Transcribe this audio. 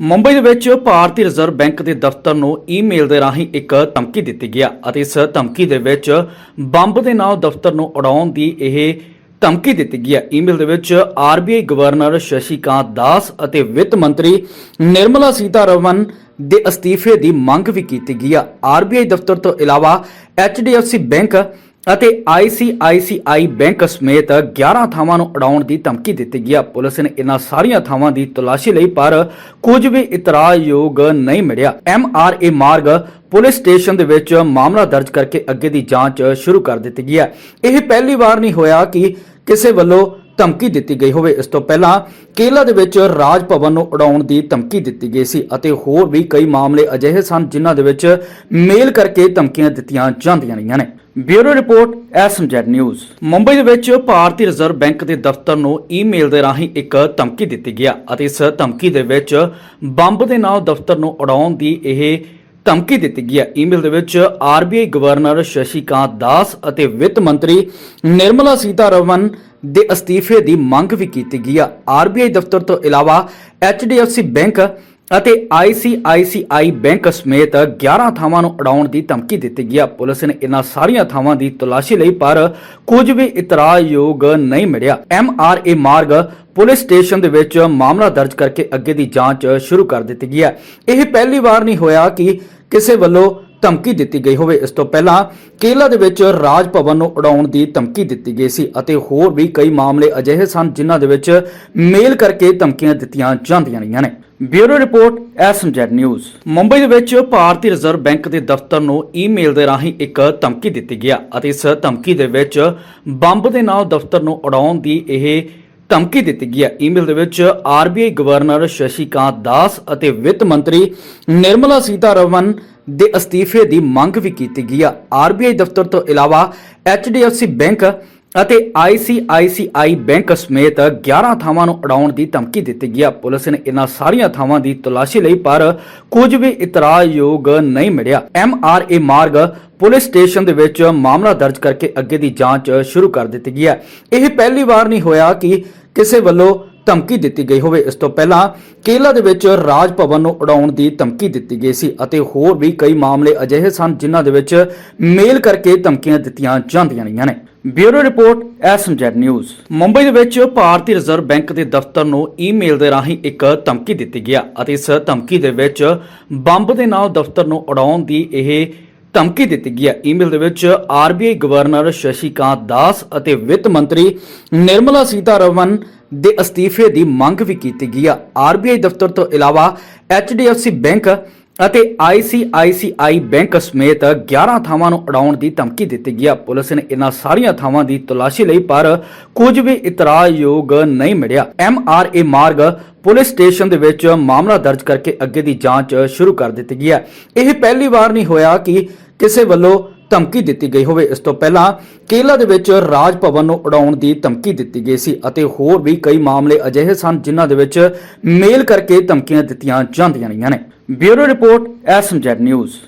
ਮੁੰਬਈ ਦੇ ਵਿੱਚ ਭਾਰਤੀ reserve bank ਦੇ ਦਫ਼ਤਰ ਨੂੰ ਈਮੇਲ ਦੇ ਰਾਹੀਂ ਇੱਕ ਧਮਕੀ ਦਿੱਤੀ ਗਿਆ ਅਤੇ ਇਸ ਧਮਕੀ ਦੇ ਵਿੱਚ ਬੰਬ ਦੇ ਨਾਲ ਦਫ਼ਤਰ ਨੂੰ ਉਡਾਉਣ ਦੀ ਇਹ ਧਮਕੀ ਦਿੱਤੀ ਗਈ ਹੈ। ਈਮੇਲ ਦੇ ਵਿੱਚ ਆਰਬੀਆਈ ਗਵਰਨਰ ਸ਼ਸ਼ੀਕਾਂਤ ਦਾਸ ਅਤੇ ਵਿੱਤ ਮੰਤਰੀ ਨਿਰਮਲਾ ਸੀਤਾਰਮਨ ਦੇ ਅਸਤੀਫੇ ਦੀ ਮੰਗ ਵੀ ਕੀਤੀ ਗਈ ਆ ਆਰਬੀਆਈ ਦਫ਼ਤਰ ਤੋਂ ਇਲਾਵਾ ਐਚਡੀਐਫਸੀ ਬੈਂਕ ਅਤੇ ICICI ਬੈਂਕ ਸਮੇਤ 11 ਥਾਵਾਂ ਨੂੰ ਉਡਾਉਣ ਦੀ ਧਮਕੀ ਦਿੱਤੀ ਗਈ ਪੁਲਿਸ ਨੇ ਇਨ੍ਹਾਂ ਸਾਰੀਆਂ ਥਾਵਾਂ ਦੀ ਤਲਾਸ਼ੀ ਲਈ, ਪਰ ਕੁਝ ਵੀ ਇਤਰਾਜ਼ਯੋਗ ਨਹੀਂ ਮਿਲਿਆ। MRA ਮਾਰਗ ਪੁਲਿਸ ਸਟੇਸ਼ਨ ਦੇ ਵਿੱਚ ਮਾਮਲਾ ਦਰਜ ਕਰਕੇ ਅੱਗੇ ਦੀ ਜਾਂਚ ਸ਼ੁਰੂ ਕਰ ਦਿੱਤੀ ਗਈ ਹੈ ਇਹ ਪਹਿਲੀ ਵਾਰ ਨਹੀਂ ਹੋਇਆ ਕਿ ਕਿਸੇ ਵੱਲੋਂ ਧਮਕੀ ਦਿੱਤੀ ਗਈ ਹੋਵੇ। ਇਸ ਤੋਂ ਪਹਿਲਾਂ ਕੇਲਾ ਦੇ ਵਿੱਚ ਰਾਜ ਭਵਨ ਨੂੰ ਉਡਾਉਣ ਦੀ ਧਮਕੀ ਦਿੱਤੀ ਗਈ ਸੀ ਅਤੇ ਹੋਰ ਵੀ ਕਈ ਮਾਮਲੇ ਅਜਿਹੇ ਸਨ ਜਿਨ੍ਹਾਂ ਦੇ ਵਿੱਚ ਮੇਲ ਕਰਕੇ ਧਮਕੀਆਂ ਦਿੱਤੀਆਂ ਜਾਂਦੀਆਂ ਰਹੀਆਂ ਨੇ। Bureau report, SMZ news. Mumbai ਦੇ ਵਿੱਚ ਭਾਰਤੀ ਰਿਜ਼ਰਵ ਬੈਂਕ ਦੇ ਦਫ਼ਤਰ ਨੂੰ ਈਮੇਲ ਦੇ ਰਾਹੀਂ ਇੱਕ ਧਮਕੀ ਦਿੱਤੀ ਗਿਆ ਅਤੇ ਇਸ ਧਮਕੀ ਦੇ ਵਿੱਚ ਬੰਬ ਦੇ ਨਾਲ ਦਫ਼ਤਰ ਨੂੰ ਉਡਾਉਣ ਦੀ ਇਹ ਧਮਕੀ ਦਿੱਤੀ ਗਈ ਹੈ। ਈਮੇਲ ਦੇ ਵਿੱਚ ਆਰਬੀਆਈ ਗਵਰਨਰ ਸ਼ਸ਼ੀਕਾਂਤ ਦਾਸ ਅਤੇ ਵਿੱਤ ਮੰਤਰੀ ਨਿਰਮਲਾ ਸੀਤਾਰਮਨ ਦੇ ਅਸਤੀਫੇ ਦੀ ਮੰਗ ਵੀ ਕੀਤੀ ਗਈ ਹੈ ਆਰਬੀਆਈ ਦਫ਼ਤਰ ਤੋਂ ਇਲਾਵਾ ਐਚਡੀਐਫਸੀ ਬੈਂਕ ਅਤੇ ICICI ਬੈਂਕ ਸਮੇਤ 11 ਥਾਵਾਂ ਨੂੰ ਉਡਾਉਣ ਦੀ ਧਮਕੀ ਦਿੱਤੀ ਗਈ ਹੈ ਪੁਲਿਸ ਨੇ ਇਨ੍ਹਾਂ ਸਾਰੀਆਂ ਥਾਵਾਂ ਦੀ ਤਲਾਸ਼ੀ ਲਈ, ਪਰ ਕੁਝ ਵੀ ਇਤਰਾਜ਼ਯੋਗ ਨਹੀਂ ਮਿਲਿਆ। MRA ਮਾਰਗ ਪੁਲਿਸ ਸਟੇਸ਼ਨ ਦੇ ਵਿੱਚ ਮਾਮਲਾ ਦਰਜ ਕਰਕੇ ਅੱਗੇ ਦੀ ਜਾਂਚ ਸ਼ੁਰੂ ਕਰ ਦਿੱਤੀ ਗਈ ਹੈ ਇਹ ਪਹਿਲੀ ਵਾਰ ਨਹੀਂ ਹੋਇਆ ਕਿ ਕਿਸੇ ਵੱਲੋਂ ਧਮਕੀ ਦਿੱਤੀ ਗਈ ਹੋਵੇ। ਇਸ ਤੋਂ ਪਹਿਲਾਂ ਕੇਲਾ ਦੇ ਵਿੱਚ ਰਾਜ ਭਵਨ ਨੂੰ ਉਡਾਉਣ ਦੀ ਧਮਕੀ ਦਿੱਤੀ ਗਈ ਸੀ ਅਤੇ ਹੋਰ ਵੀ ਕਈ ਮਾਮਲੇ ਅਜਿਹੇ ਸਨ ਜਿਨ੍ਹਾਂ ਦੇ ਵਿੱਚ ਮੇਲ ਕਰਕੇ ਧਮਕੀਆਂ ਦਿੱਤੀਆਂ ਜਾਂਦੀਆਂ ਰਹੀਆਂ ਨੇ। Bureau report, SMZ news. Mumbai ਦੇ ਵਿੱਚ ਭਾਰਤੀ ਰਿਜ਼ਰਵ ਬੈਂਕ ਦੇ ਦਫ਼ਤਰ ਨੂੰ ਈਮੇਲ ਦੇ ਰਾਹੀਂ ਇੱਕ ਧਮਕੀ ਦਿੱਤੀ ਗਿਆ ਅਤੇ ਇਸ ਧਮਕੀ ਦੇ ਵਿੱਚ ਬੰਬ ਦੇ ਨਾਲ ਦਫ਼ਤਰ ਨੂੰ ਉਡਾਉਣ ਦੀ ਇਹ ਧਮਕੀ ਦਿੱਤੀ ਗਈ ਹੈ। ਈਮੇਲ ਦੇ ਵਿੱਚ ਆਰਬੀਆਈ ਗਵਰਨਰ ਸ਼ਸ਼ੀਕਾਂਤ ਦਾਸ ਅਤੇ ਵਿੱਤ ਮੰਤਰੀ ਨਿਰਮਲਾ ਸੀਤਾਰਮਨ ਦੇ ਅਸਤੀਫੇ ਦੀ ਮੰਗ ਵੀ ਕੀਤੀ ਗਈ ਹੈ। ਆਰਬੀਆਈ ਦਫ਼ਤਰ ਤੋਂ ਇਲਾਵਾ ਐਚਡੀਐਫਸੀ ਬੈਂਕ ਅਤੇ ICICI ਬੈਂਕ ਸਮੇਤ 11 ਥਾਵਾਂ ਨੂੰ ਉਡਾਉਣ ਦੀ ਧਮਕੀ ਦਿੱਤੀ ਗਈ ਪੁਲਿਸ ਨੇ ਇਨ੍ਹਾਂ ਸਾਰੀਆਂ ਥਾਵਾਂ ਦੀ ਤਲਾਸ਼ੀ ਲਈ, ਪਰ ਕੁਝ ਵੀ ਇਤਰਾਜ਼ਯੋਗ ਨਹੀਂ ਮਿਲਿਆ। MRA ਮਾਰਗ ਪੁਲਿਸ ਸਟੇਸ਼ਨ ਦੇ ਵਿੱਚ ਮਾਮਲਾ ਦਰਜ ਕਰਕੇ ਅੱਗੇ ਦੀ ਜਾਂਚ ਸ਼ੁਰੂ ਕਰ ਦਿੱਤੀ ਗਈ ਹੈ ਇਹ ਪਹਿਲੀ ਵਾਰ ਨਹੀਂ ਹੋਇਆ ਕਿ ਕਿਸੇ ਵੱਲੋਂ ਧਮਕੀ ਦਿੱਤੀ ਗਈ ਹੋਵੇ। ਇਸ ਤੋਂ ਪਹਿਲਾਂ ਕੇਲਾ ਦੇ ਵਿੱਚ ਰਾਜ ਭਵਨ ਨੂੰ ਉਡਾਉਣ ਦੀ ਧਮਕੀ ਦਿੱਤੀ ਗਈ ਸੀ ਅਤੇ ਹੋਰ ਵੀ ਕਈ ਮਾਮਲੇ ਅਜਿਹੇ ਸਨ ਜਿਨ੍ਹਾਂ ਦੇ ਵਿੱਚ ਮੇਲ ਕਰਕੇ ਧਮਕੀਆਂ ਦਿੱਤੀਆਂ ਜਾਂਦੀਆਂ ਰਹੀਆਂ ਨੇ। Bureau report, SMZ news. Mumbai ਦੇ ਵਿੱਚ ਭਾਰਤੀ ਰਿਜ਼ਰਵ ਬੈਂਕ ਦੇ ਦਫ਼ਤਰ ਨੂੰ ਈਮੇਲ ਦੇ ਰਾਹੀਂ ਇੱਕ ਧਮਕੀ ਦਿੱਤੀ ਗਿਆ ਅਤੇ ਇਸ ਧਮਕੀ ਦੇ ਵਿੱਚ ਬੰਬ ਦੇ ਨਾਲ ਦਫ਼ਤਰ ਨੂੰ ਉਡਾਉਣ ਦੀ ਇਹ ਧਮਕੀ ਦਿੱਤੀ ਗਈ ਹੈ। ਈਮੇਲ ਦੇ ਵਿੱਚ ਆਰਬੀਆਈ ਗਵਰਨਰ ਸ਼ਸ਼ੀਕਾਂਤ ਦਾਸ ਅਤੇ ਵਿੱਤ ਮੰਤਰੀ ਨਿਰਮਲਾ ਸੀਤਾਰਮਨ ਦੇ ਅਸਤੀਫੇ ਦੀ ਮੰਗ ਵੀ ਕੀਤੀ ਗਈ ਹੈ। ਆਰਬੀਆਈ ਦਫ਼ਤਰ ਤੋਂ ਇਲਾਵਾ ਐਚਡੀਐਫਸੀ ਬੈਂਕ ਅਤੇ ICICI ਬੈਂਕ ਸਮੇਤ 11 ਥਾਵਾਂ ਨੂੰ ਉਡਾਉਣ ਦੀ ਧਮਕੀ ਦਿੱਤੀ ਗਈ ਪੁਲਿਸ ਨੇ ਇਨ੍ਹਾਂ ਸਾਰੀਆਂ ਥਾਵਾਂ ਦੀ ਤਲਾਸ਼ੀ ਲਈ, ਪਰ ਕੁਝ ਵੀ ਇਤਰਾਜ਼ਯੋਗ ਨਹੀਂ ਮਿਲਿਆ। MRA ਮਾਰਗ ਪੁਲਿਸ ਸਟੇਸ਼ਨ ਦੇ ਵਿੱਚ ਮਾਮਲਾ ਦਰਜ ਕਰਕੇ ਅੱਗੇ ਦੀ ਜਾਂਚ ਸ਼ੁਰੂ ਕਰ ਦਿੱਤੀ ਗਈ ਹੈ ਇਹ ਪਹਿਲੀ ਵਾਰ ਨਹੀਂ ਹੋਇਆ ਕਿ ਕਿਸੇ ਵੱਲੋਂ ਧਮਕੀ ਦਿੱਤੀ ਗਈ ਹੋਵੇ। ਇਸ ਤੋਂ ਪਹਿਲਾਂ ਕੇਲਾ ਦੇ ਵਿੱਚ ਰਾਜ ਭਵਨ ਨੂੰ ਉਡਾਉਣ ਦੀ ਧਮਕੀ ਦਿੱਤੀ ਗਈ ਸੀ ਅਤੇ ਹੋਰ ਵੀ ਕਈ ਮਾਮਲੇ ਅਜਿਹੇ ਸਨ ਜਿਨ੍ਹਾਂ ਦੇ ਵਿੱਚ ਮੇਲ ਕਰਕੇ ਧਮਕੀਆਂ ਦਿੱਤੀਆਂ ਜਾਂਦੀਆਂ ਰਹੀਆਂ ਨੇ। Bureau report SMZ news